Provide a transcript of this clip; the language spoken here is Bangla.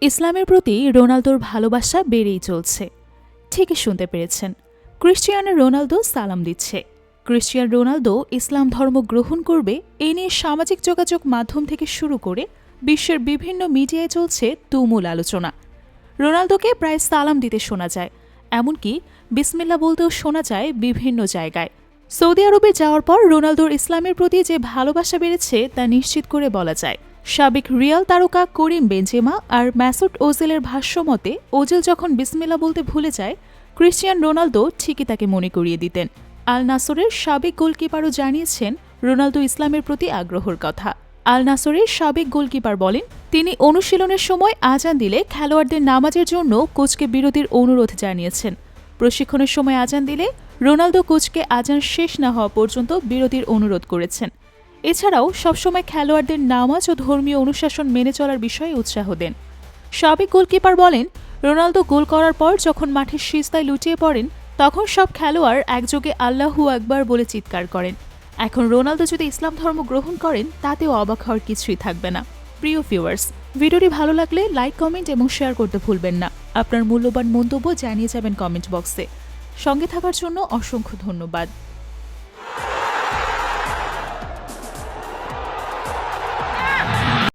ইসলামের প্রতি রোনালদোর ভালোবাসা বেড়েই চলছে। ঠিকই শুনতে পেরেছেন। ক্রিশ্চিয়ানো রোনালদো সালাম দিচ্ছে। ক্রিশ্চিয়ান রোনালদো ইসলাম ধর্ম গ্রহণ করবে এ নিয়ে সামাজিক যোগাযোগ মাধ্যম থেকে শুরু করে বিশ্বের বিভিন্ন মিডিয়ায় চলছে তুমুল আলোচনা। রোনালদোকে প্রায় সালাম দিতে শোনা যায়। এমনকি বিসমিল্লা বলতেও শোনা যায় বিভিন্ন জায়গায়। সৌদি আরবে যাওয়ার পর রোনালদোর ইসলামের প্রতি যে ভালোবাসা বেড়েছে তা নিশ্চিত করে বলা যায়। সাবেক রিয়াল তারকা করিম বেঞ্জেমা আর ম্যাসুট ওজেলের ভাষ্যমতে ওজেল যখন বিসমিল্লা বলতে ভুলে যায়, ক্রিশ্চিয়ান রোনালদো ঠিকই তাকে মনে করিয়ে দিতেন। আল নাসরের সাবেক গোলকিপারও জানিয়েছেন, রোনালদো ইসলামের প্রতি আগ্রহর কথা। আল নাসরের সাবেক গোলকিপার বলেন, তিনি অনুশীলনের সময় আজান দিলে খেলোয়াড়দের নামাজের জন্য কোচকে বিরতির অনুরোধ জানিয়েছেন। প্রশিক্ষণের সময় আজান দিলে রোনালদো কোচকে আজান শেষ না হওয়া পর্যন্ত বিরতির অনুরোধ করেছেন। এছাড়াও সবসময় খেলোয়াড়দের নামাজ ও ধর্মীয় অনুশাসন মেনে চলার বিষয়ে উৎসাহ দেন। সাবেক গোলকিপার বলেন, রোনালদো গোল করার পর যখন মাঠের সিস্তায় লুটিয়ে পড়েন, তখন সব খেলোয়াড় একযোগে আল্লাহু আকবার বলে চিৎকার করেন। এখন রোনালদো যদি ইসলাম ধর্ম গ্রহণ করেন, তাতেও অবাক হওয়ার কিছুই থাকবে না। প্রিয় ভিউয়ার্স, ভিডিওটি ভালো লাগলে লাইক, কমেন্ট এবং শেয়ার করতে ভুলবেন না। আপনার মূল্যবান মন্তব্য জানিয়ে যাবেন কমেন্ট বক্সে। সঙ্গে থাকার জন্য অসংখ্য ধন্যবাদ।